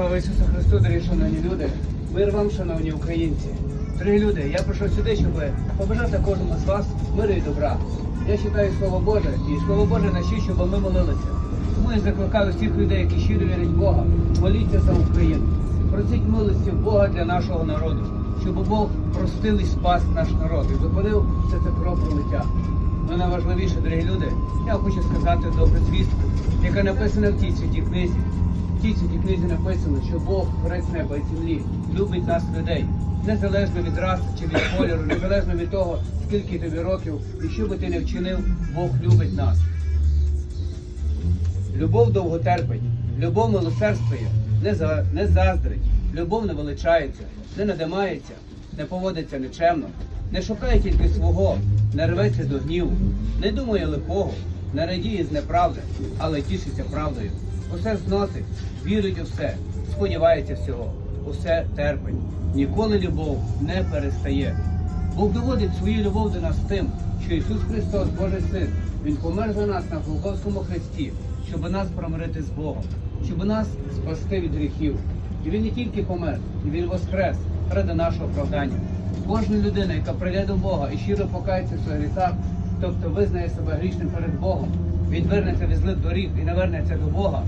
Слава Ісусу Христу, дорогі шановні люди! Мир вам, шановні українці! Дорогі люди, я прийшов сюди, щоб побажати кожному з вас миру і добра. Я читаю Слово Боже, і Слово Боже наші, щоб ми молилися. Тому я закликаю всіх людей, які щиро вірять в Бога, моліться за Україну. Просіть милості Бога для нашого народу, щоб Бог простив і спас наш народ і зупинив все це кровопролиття. Ну найважливіше, дорогі люди, я хочу сказати добру звістку, яка написана в тій святій книзі. Тій святій книзі написано, що Бог, творець неба і землі, любить нас людей, незалежно від раси чи від кольору, незалежно від того, скільки тобі років і що би ти не вчинив, Бог любить нас. Любов довго терпить, любов милосердствує, не, за, не заздрить, любов не величається, не надимається, не поводиться нечемно, не шукає тільки свого, не рветься до гніву, не думає лихого, не радіє з неправди, але тішиться правдою. Усе зносить, вірить у все, сподівається всього, усе терпить. Ніколи любов не перестає. Бог доводить свою любов до нас тим, що Ісус Христос, Божий Син, Він помер за нас на Голгофському хресті, щоб нас промирити з Богом, щоб нас спасти від гріхів. І Він не тільки помер, і Він воскрес ради нашого оправдання. Кожна людина, яка прийде до Бога і щиро покається в своїх гріхах, тобто визнає себе грішним перед Богом, відвернеться від злих доріг і навернеться до Бога,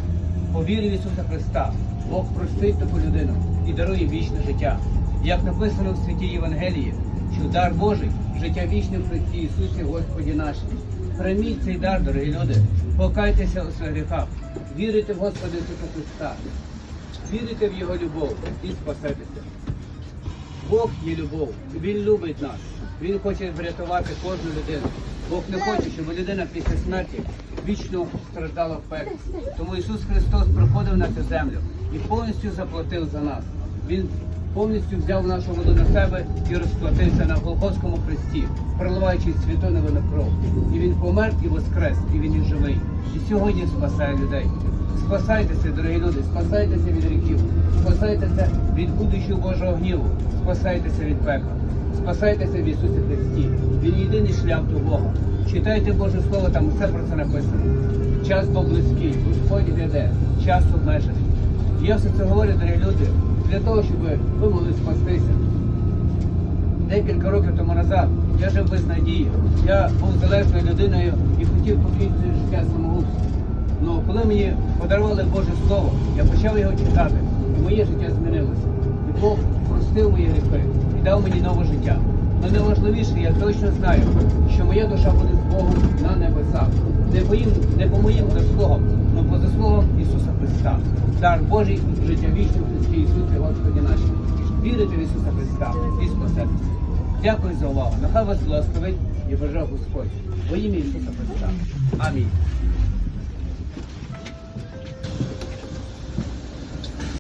повірив Ісуса Христа, Бог простить таку людину і дарує вічне життя. Як написано в святій Євангелії, що дар Божий життя вічне в Христі Ісусі Господі нашому. Прийміть цей дар, дорогі люди, покайтеся у своїх гріхах, вірите в Господа Ісуса Христа, вірите в Його любов і спасетеся. Бог є любов, Він любить нас. Він хоче врятувати кожну людину. Бог не хоче, щоб людина після смерті вічно страждала в пеклі. Тому Ісус Христос приходив на цю землю і повністю заплатив за нас. Він повністю взяв нашу воду на себе і розплатився на Голгофському хресті, проливаючи святу невинну кров. І він помер і воскрес, і він і живий. І сьогодні спасає людей. Спасайтеся, дорогі люди, спасайтеся від ріків, спасайтеся від будущого Божого гніву, спасайтеся від пекла, спасайтеся в Ісусі Христі. Він єдиний шлях до Бога. Читайте Боже Слово, там все про це написано. Час Бог близький, Господь гряде, час обмежений. Я все це говорю, дорогі люди, для того, щоб ви могли спастися. Декілька років тому назад я жив без надії. Я був залежною людиною і хотів покинути життя самогубством. Ну, коли мені подарували Боже Слово, я почав його читати, і моє життя змінилося. І Бог простив мої гріхи і дав мені нове життя. Але найважливіше, я точно знаю, що моя душа буде з Богом на небесах. Не по, їм, не по моїм заслугам, але по заслугам Ісуса Христа. Дар Божий, життя вічне Христі Ісусі, Господі нашому. Вірите в Ісуса Христа і спасетеся. Дякую за увагу. Нехай вас благословить і бажав Господь. Во ім'я Ісуса Христа. Амінь.